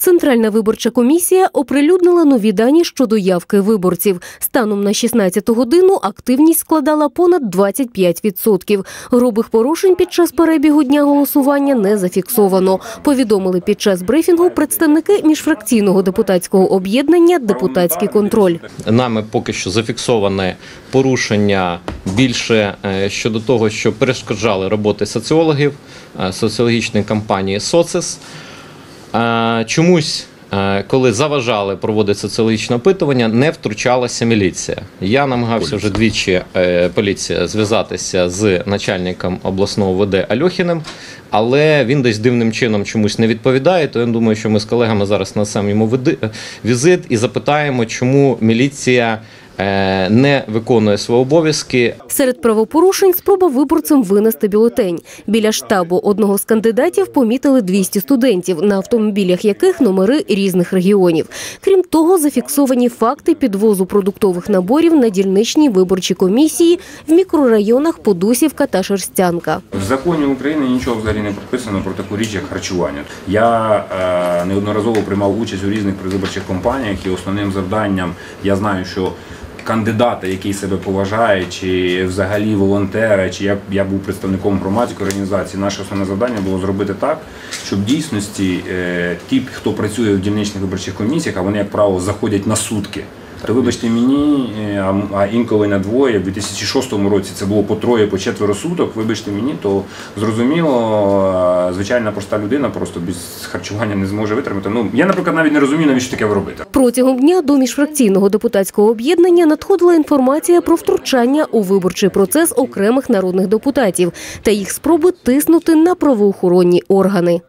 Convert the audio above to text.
Центральна виборча комісія оприлюднила нові дані щодо явки виборців. Станом на 16 годину активність складала понад 25%. Грубих порушень під час перебігу дня голосування не зафіксовано. Повідомили під час брифінгу представники міжфракційного депутатського об'єднання Депутатський контроль. Нами поки що зафіксоване порушення більше е, щодо того, що перешкоджали роботи соціологів, е, соціологічної кампанії «Социс». Чомусь, коли заважали проводити соціологічне опитування, не втручалася міліція. Я намагався вже двічі е, поліція зв'язатися з начальником обласного ВД Альохіним, але він десь дивним чином чомусь не відповідає. То я думаю, що ми з колегами зараз несемо йому візит і запитаємо, чому міліція не виконує свої обов'язки, Серед правопорушень спроба виборцям винести бюлетень. Біля штабу одного з кандидатів помітили 200 студентів, на автомобілях яких номери різних регіонів. Крім того, зафіксовані факти підвозу продуктових наборів на дільничні виборчі комісії в мікрорайонах Подусівка та Шерстянка. В законі України нічого взагалі не прописано про таку річ, як харчування. Я е, неодноразово приймав участь у різних предвиборчих кампаніях, і основним завданням я знаю, що кандидата, який себе поважає, чи взагалі волонтера, чи я, я був представником громадської організації, наше основне завдання було зробити так, щоб в дійсності е, ті, хто працює в дільничних виборчих комісіях, а вони, як правило, заходять на сутки. То вибачте мені, е, а інколи на двоє. В 2006 році це було по троє, по четверо суток. Вибачте мені, то зрозуміло, е, звичайна проста людина просто без харчування не зможе витримати. Ну я, наприклад, навіть не розумію, навіщо таке робити. Протягом дня до міжфракційного депутатського об'єднання надходила інформація про втручання у виборчий процес окремих народних депутатів та їх спроби тиснути на правоохоронні органи.